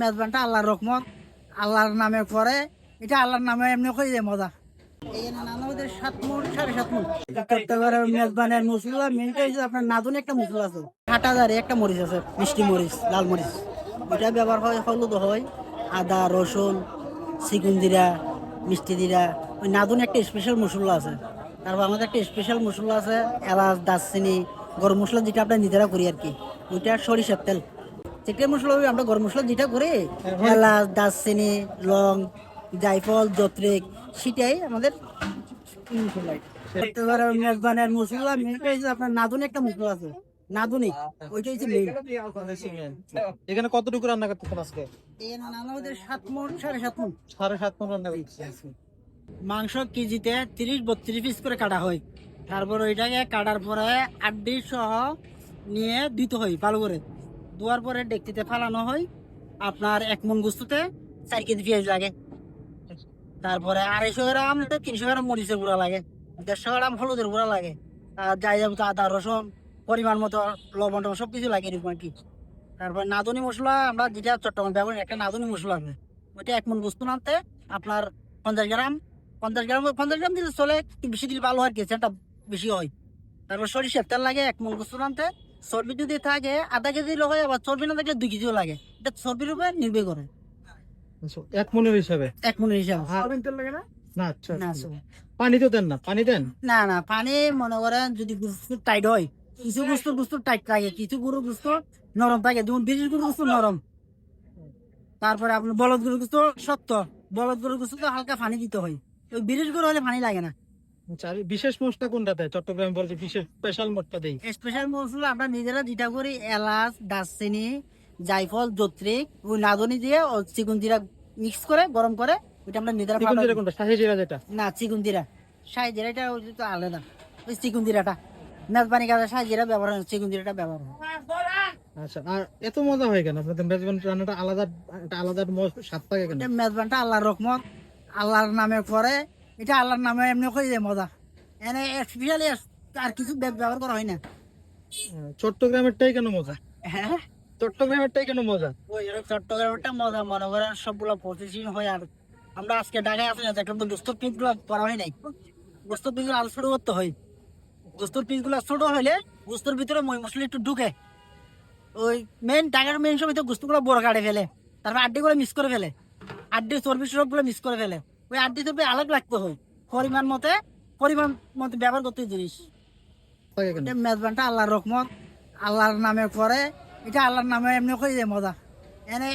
মেজবানটা আল্লাহর রহমত, আল্লাহর নামে পরে এটা আল্লাহর নামে এমনি করে যায় মজা। আপনার মিষ্টি লাল হয় হয়, আদা, রসুন সিগুন্দিরা মিষ্টি দিরা ওই নাদুন একটা স্পেশাল মশলা আছে। তারপর আমাদের একটা স্পেশাল মশলা আছে, এলাচ, দারচিনি, গরম মশলা যেটা আমরা নিজেরা করি আর কি। ওইটা সরিষার তেল। চিকেন মশলা আমরা গরম মশলা যেটা করি এলাচ দারচিনি লং জায়ফল যত্রিক সেটাই আমাদের মেজবানের মশলা আপনার নাদুনি একটা মশলা আছে। নাদুনি ওইটা হচ্ছে এখানে কতটুকু রান্না করতেছেন আজকে? আমাদের সাত মন সাড়ে সাত মন। সাড়ে সাত মন রান্না মাংস কেজিতে তিরিশ বত্রিশ পিস করে কাটা হয়। তারপর ওইটাকে কাটার পরে আড্ডি সহ নিয়ে দিতে হয় ভালো করে দেওয়ার পরে ডেকটিতে ফালানো হয়। আপনার এক মন গুস্তুতে চার কেজি পেঁয়াজ লাগে। তারপরে আড়াইশো গ্রাম, তিনশো গ্রাম মরিচের গুঁড়া লাগে, দেড়শো গ্রাম হলুদের গুঁড়া লাগে, আর যাই যাব আদা, রসুন, পরিমাণ মতো লবণ টবণ সব কিছু লাগে এরকম আর কি। তারপর নাদুনি মশলা, আমরা যেটা চট্টগ্রাম ব্যবহার একটা নাদুনি মশলা আছে। ওইটা এক মন গুস্তু নামতে আপনার পঞ্চাশ গ্রাম পঞ্চাশ গ্রাম পঞ্চাশ গ্রাম দিলে চলে বেশি দিলে ভালো আর কি, সেটা বেশি হয়। তারপর সরিষার তেল লাগে, এক মন গুস্তু নামতে চর্বি যদি থাকে আধা কেজি হয় আবার চর্বি না থাকলে দুই কেজিও লাগে। এটা চর্বির উপরে নির্ভর করে। আচ্ছা, এক মনের হিসাবে? এক মনের হিসাব। না? আচ্ছা না আচ্ছা। পানি তো দেন না পানি দেন। না না পানি মনে করেন যদি গুস্তু টাইট হয় কিছু গুস্তু গুস্তু টাইট থাকে কিছু গরু গুস্তু নরম থাকে যেমন বিশেষ গরু গুস্তু নরম। তারপরে আপনার বলদ গরু গুস্তু শক্ত। বলদ গরু গুস্তু তো হালকা পানি দিতে হয়। ওই বিশেষ গরু হলে পানি লাগে না। বিশেষ মশলা কোনটা দেয়? চট্টগ্রামে বিশেষ স্পেশাল দেই। স্পেশাল আমরা নিজেরা যেটা করি এলাচ দারচিনি যত্রিক ওই নাদনি দিয়ে ও চিকুন জিরা মিক্স করে গরম করে ওইটা আমরা নিজেরা চিকন জিরা কোনটা? শাহি জিরা যেটা? না চিকুন জিরা। শাহি জিরাটা ওই তো আলাদা। ওই চিকুন জিরাটা। মেজবানি কাজে শাহি জিরা ব্যবহার হয় চিকুন জিরাটা ব্যবহার হয়। আচ্ছা আর এত মজা হয় কেন? আপনাদের মেজবান রান্নাটা আলাদা আলাদা স্বাদ থাকে কেন? এটা মেজবানটা আল্লাহর রহমত আল্লাহর নামে করে এটা আল্লাহর নামে এমনি করে যায় মজা। এনে স্পেশালি আর কিছু ব্যবহার করা হয় না। চট্টগ্রামেরটাই কেন মজা? হ্যাঁ? চট্টগ্রামেরটাই কেন মজা? ওই এরকম চট্টগ্রামটা মজা মনে করেন সবগুলো প্রতিদিন হয় আর আমরা আজকে ঢাকায় আসলে দেখলাম তো গোস্তর পিসগুলো করা হয় নাই। গোস্তর পিসগুলো আরও ছোট করতে হয়। গোস্তর পিসগুলো ছোট হলে গোস্তর ভিতরে মই মশলা একটু ঢুকে। ওই মেন ঢাকার মেন সময় তো গোস্তগুলো বড় কাটে ফেলে। তারপর আড্ডি গুলো মিক্স করে ফেলে। আড্ডি চর্বি সবগুলো মিক্স করে ফেলে। ওই আড্ডি চর্বি আলাদা রাখতে হয়। পরিমাণ মতে পরিমাণ মতে ব্যবহার করতে জিনিস। মেজবানটা আল্লাহর রকমত আল্লাহর নামে করে এটা আল্লাহর নামে এমনি করে যায় মজা। এনে